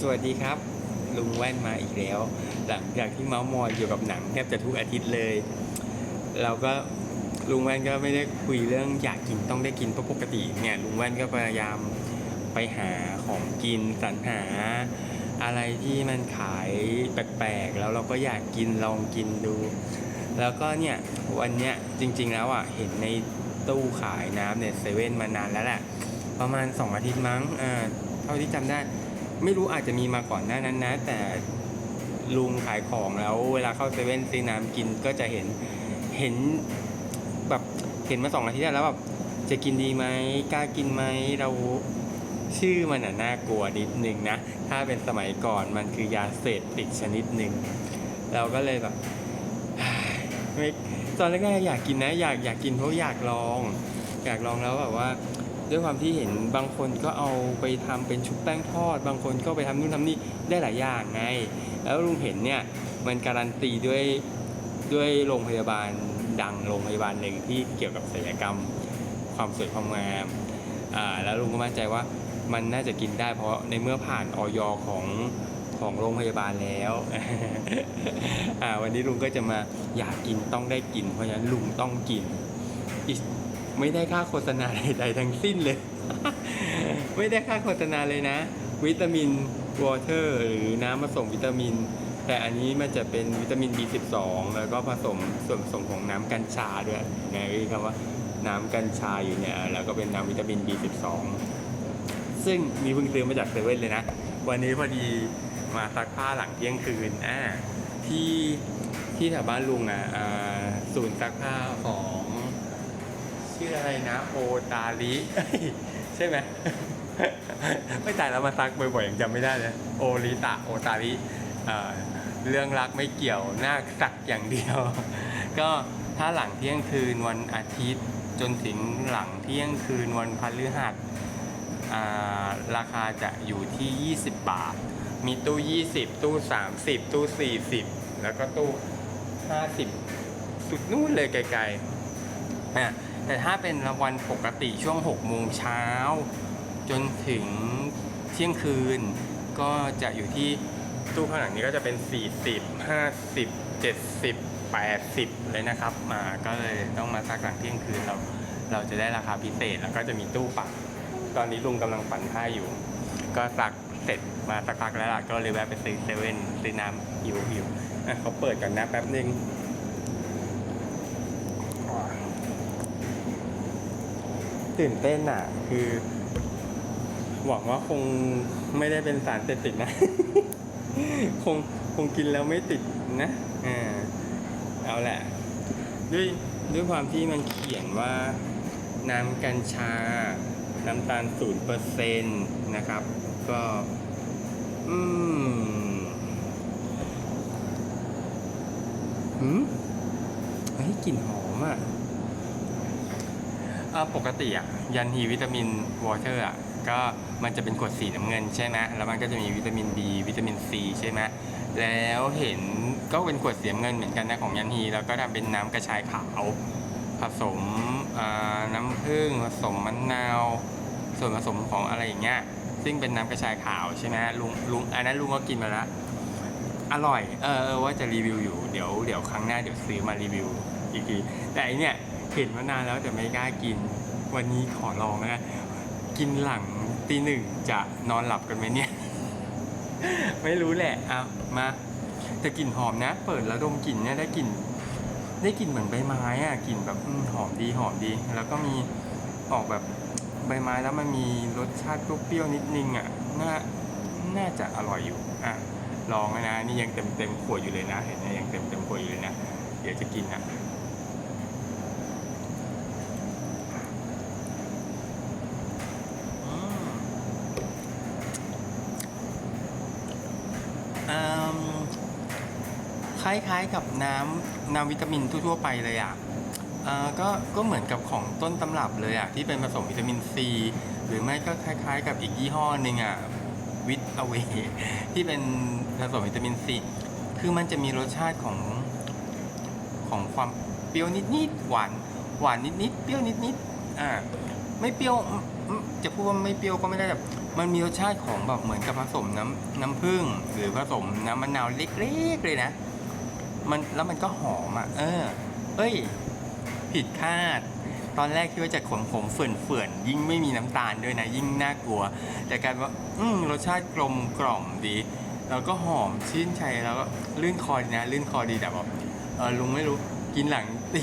สวัสดีครับ ลุงแว่นมาอีกแล้ว หลังจากที่เมาส์มอยเกี่ยวกับหนังแทบจะทุกอาทิตย์เลย เราก็ลุงแว่นก็ไม่ได้คุยเรื่องอยากกินต้องได้กินเพราะปกติเนี่ยลุงแว่นก็พยายามไปหาของกินสรรหา อะไรที่มันขายแปลกๆแล้วเราก็อยากกินลองกินดู แล้วก็เนี่ยวันเนี้ยจริง ๆ แล้วอะเห็นในตู้ขายน้ำเนี่ยเซเว่นมานานแล้วแหละประมาณ 2 อาทิตย์มั้งอ่าเท่าที่จำได้ ไม่รู้อาจจะมีมาก่อนหน้านั้นนะ แต่ลุงขายของแล้ว เวลาเข้าเซเว่นซื้อน้ำกินก็จะเห็นเห็นแบบเห็นมาสองอาทิตย์แล้วแบบจะกินดีไหมกล้ากินไหมเราชื่อมันน่ะน่ากลัวนิดนึงนะ ถ้าเป็นสมัยก่อนมันคือยาเสพติดชนิดหนึ่งเราก็เลยแบบตอนแรกๆอยากกินนะ อยากอยากกินเพราะอยากลอง อยากลองแล้วแบบว่า ด้วยความที่เห็นบางคนก็เอาไปทำเป็นชุบแป้งทอด บางคนก็ไปทำนู่นทำนี่ได้หลายอย่างไง แล้วลุงเห็นเนี่ยมันการันตีด้วยด้วยโรงพยาบาลดังโรงพยาบาลหนึ่งที่เกี่ยวกับศัลยกรรม ความสวยความงามอ่าแล้วลุงก็มั่นใจว่ามันน่าจะกินได้เพราะในเมื่อผ่านออยของของโรงพยาบาลแล้วอ่าวันนี้ลุงก็จะมาอยากกินต้องได้กิน เพราะฉะนั้นลุงต้องกิน Is ไม่ได้ค่าโฆษณาใดๆทั้งสิ้นเลย ไม่ได้ค่าโฆษณาเลยนะ วิตามินวอเตอร์หรือน้ำผสมวิตามิน แต่อันนี้มันจะเป็นวิตามิน B12 แล้วก็ผสมส่วนผสมของน้ำกัญชาด้วยนะคำว่าน้ำกัญชาอยู่เนี่ยแล้วก็เป็นน้ำวิตามิน B12 ซึ่งมีเพิ่งซื้อมาจากเซเว่นเลยนะ วันนี้พอดีมาซักผ้าหลังเที่ยงคืนอ่าที่ที่แถวบ้านลุงอะอ่าศูนย์ซักผ้าของ ชื่ออะไรนะโอตาลิใช่ไหมไม่ตายแล้วมาซักบ่อยๆยังจำไม่ได้เลยโอริตะโอตาลิเรื่องรักไม่เกี่ยวหน้าสักอย่างเดียว ก็ถ้าหลังเที่ยงคืนวันอาทิตย์จนถึงหลังเที่ยงคืนวันพฤหัสอ่าราคาจะอยู่ที่ 20 บาท มีตู้ 20 ตู้ 30 ตู้ 40 แล้วก็ตู้ 50 สุดนู่นเลยไกลๆอะ แต่ถ้าเป็นวันปกติช่วง 6 โมงเช้า จนถึงเที่ยงคืน ก็จะอยู่ที่ตู้ข้างหลังนี้ก็จะเป็น 40 50 70 80 เลยนะครับ มาก็เลยต้องมาสักหลังเที่ยงคืนเราเราจะได้ราคาพิเศษแล้วก็จะมีตู้ปัก ตอนนี้ลุงกำลังปั่นผ้าอยู่ ก็สักเสร็จมาสักพักแล้วล่ะก็เลยแวะไปซื้อเซเว่นซื้อน้ำหิวหิวเขาเปิดกันนะแป๊บนึง ตื่นเต้นอะ คือ หวังว่าคงไม่ได้เป็นสารเสพติดนะ คงคงกินแล้วไม่ติดนะอ่าเอาแหละ ด้วยด้วยความที่มันเขียนว่าน้ำกัญชา น้ำตาลศูนเปอร์เซ็นต์นะครับ ก็ อืมหืมเฮ้ยกลิ่นหอมอะ อ่าปกติอะยันฮีวิตามินวอเตอร์อะก็มันจะเป็นขวดสีน้ำเงินใช่ไหมแล้วมันก็จะมีวิตามิน B วิตามิน C ใช่ไหมแล้วเห็นก็เป็นขวดสีน้ำเงินเหมือนกันนะของยันฮีแล้วก็ทำเป็นน้ำกระชายขาวผสมน้ำผึ้งผสมมะนาว ส่วนผสมของอะไรอย่างเงี้ยซึ่งเป็นน้ำกระชายขาวใช่ไหมลุงลุงอันนั้นลุงก็กินมาแล้วอร่อยเออว่าจะรีวิวอยู่เดี๋ยวเดี๋ยวครั้งหน้าเดี๋ยวซื้อมารีวิวอีกทีแต่อันเนี่ย เห็นมานานแล้วแต่ไม่กล้ากิน วันนี้ขอลองนะกินหลังตีหนึ่งจะนอนหลับกันไหมเนี่ย ไม่รู้แหละเอามาแต่กลิ่นหอมนะ เปิดแล้วดมกลิ่นเนี่ยได้กลิ่นได้กลิ่นเหมือนใบไม้อะกลิ่นแบบอหอมดีหอมดี แล้วก็มีออกแบบใบไม้แล้วมันมีรสชาติเปรี้ยวนิดนึงอะน่าน่าจะอร่อยอยู่อะลองนะนี่ยังเต็มเต็มขวดอยู่เลยนะ เห็นไหมยังเต็มเต็มขวดอยู่เลยนะ เดี๋ยวจะกินนะอืมอืม คล้ายๆกับน้ำน้ำวิตามินทั่วๆไปเลยอะอ่าก็ก็เหมือนกับของต้นตำรับเลยอะที่เป็นผสมวิตามินซีหรือไม่ก็คล้ายๆ กับอีกยี่ห้อหนึ่งอะวิตอเวที่เป็นผสมวิตามินซีคือมันจะมีรสชาติของของความเปรี้ยวนิดๆหวานหวานนิดๆเปรี้ยวนิดๆอ่าไม่เปรี้ยวจะพูดว่าไม่เปรี้ยวก็ไม่ได้แบบ มันมีรสชาติของแบบเหมือนกับผสมน้ำน้ำผึ้งหรือผสมน้ำมะนาวเล็กๆเลยนะ มันแล้วมันก็หอมอะ เออ เอ้ย ผิดคาด ตอนแรกคิดว่าจะขมขมเฟื่อนเฟื่อนยิ่งไม่มีน้ำตาลด้วยนะ ยิ่งน่ากลัว แต่กลารว่า อืมรสชาติกลมกล่อมดี แล้วก็หอมชื่นใจแล้วก็ลื่นคอดีนะ ลื่นคอดีแต่แบบเออลุงไม่รู้กินหลังตี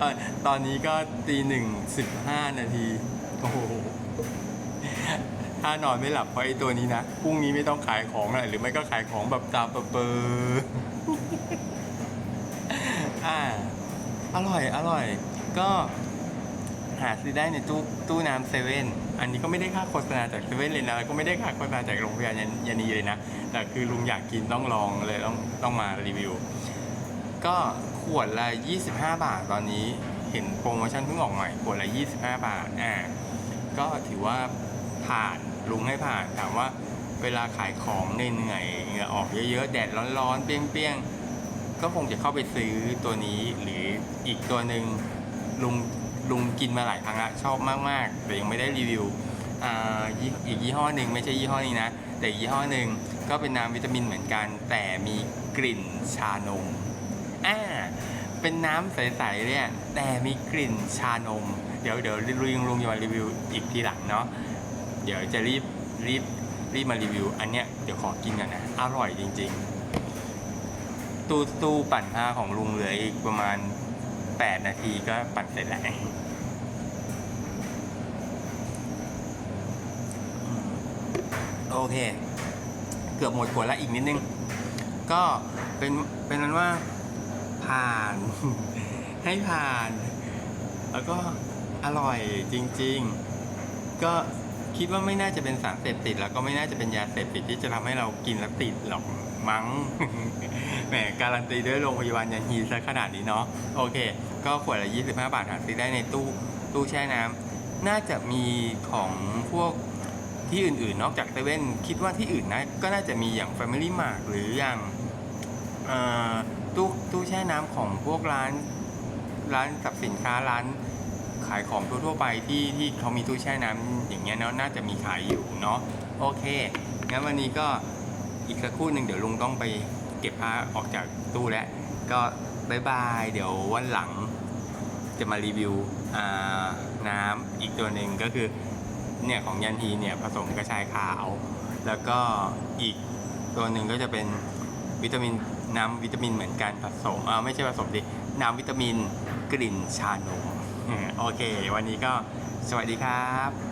ตอนตอนนี้ก็ตีหนึ่งสิบห้านาที โอ้โห ถ้านอนไม่หลับเพราะไอ้ตัวนี้นะพรุ่งนี้ไม่ต้องขายของเลยหรือไม่ก็ขายของแบบตาเปอเปออ่าอร่อยอร่อย ก็หาซื้อได้ในตู้ตู้น้ำเซเว่นอันนี้ก็ไม่ได้ค่าโฆษณาจากเซเว่นเลยนะแล้วก็ไม่ได้ค่าโฆษณาจากโรงพยาบาลยานีเลยนะ แต่คือลุงอยากกินต้องลองเลยต้องต้องมารีวิว ก็ขวดละ 25 บาทตอนนี้เห็นโปรโมชั่นเพิ่งออกใหม่ขวดละ 25 บาทอ่าก็ถือว่าผ่าน ลุงให้ผ่านถามว่าเวลาขายของเหนื่อยๆเหงื่อออกเยอะๆ แดดร้อนๆ เปรี้ยงๆ ก็คงจะเข้าไปซื้อตัวนี้หรืออีกตัวหนึ่งลุงลุงกินมาหลายครั้งละชอบมากๆ แต่ยังไม่ได้รีวิวอ่าอีกยี่ห้อหนึ่งไม่ใช่ยี่ห้อนี้นะ แต่ยี่ห้อหนึ่งก็เป็นน้ำวิตามินเหมือนกัน แต่มีกลิ่นชานมอ่าเป็นน้ำใสๆเนี่ยแต่มีกลิ่นชานม เดี๋ยวเดี๋ยวลุงลุงจะมารีวิวอีกทีหลังเนาะ เดี๋ยวจะรีบรีบรีบมารีวิว อันเนี้ยเดี๋ยวขอกินก่อนนะ อร่อยจริง ๆ ตู้ตู้ปั่นผ้าของลุงเหลืออีกประมาณ 8 นาทีก็ปั่นเสร็จแล้วโอเค เกือบหมดขวดล้วอีกนิดนึง ก็เป็นเป็นนั้นว่าผ่าน ให้ผ่าน แล้วก็อร่อยจริง ๆ ก็ คิดว่าไม่น่าจะเป็นสารเสพติด แล้วก็ไม่น่าจะเป็นยาเสพติดที่จะทำให้เรากินแล้วติดหรอกมั้งแหมการันตีด้วยโรงพยาบาลยันฮีซะขนาดนี้เนาะโอเค ก็ขวดละ 25 บาทหาซื้อได้ในตู้ตู้แช่น้ำน่าจะมีของพวกที่อื่นๆ นอกจากเซเว่นคิดว่าที่อื่นนะก็น่าจะมีอย่าง Family Mart หรืออย่างตู้ตู้แช่น้ำของพวกร้านร้านกับสินค้าร้านายของทั่วๆไปที่ที่เขามีตู้แช่น้ำอย่างเงี้ยเนาะน่าจะมีขายอยู่เนาะโอเคงั้นวันนี้ก็อีกสักครู่หนึ่งเดี๋ยวลุงต้องไปเก็บผ้าออกจากตู้แล้วก็บายบายเดี๋ยววันหลังจะมารีวิวน้ำอีกตัวหนึ่งก็คือเนี่ยของยันฮีเนี่ยผสมกระชายขาว แล้วก็อีกตัวหนึ่งก็จะเป็นวิตามินน้ำวิตามินเหมือนกันผสมอ่าไม่ใช่ผสมดิน้ำวิตามินกลิ่นชานม โอเค วันนี้ก็สวัสดีครับ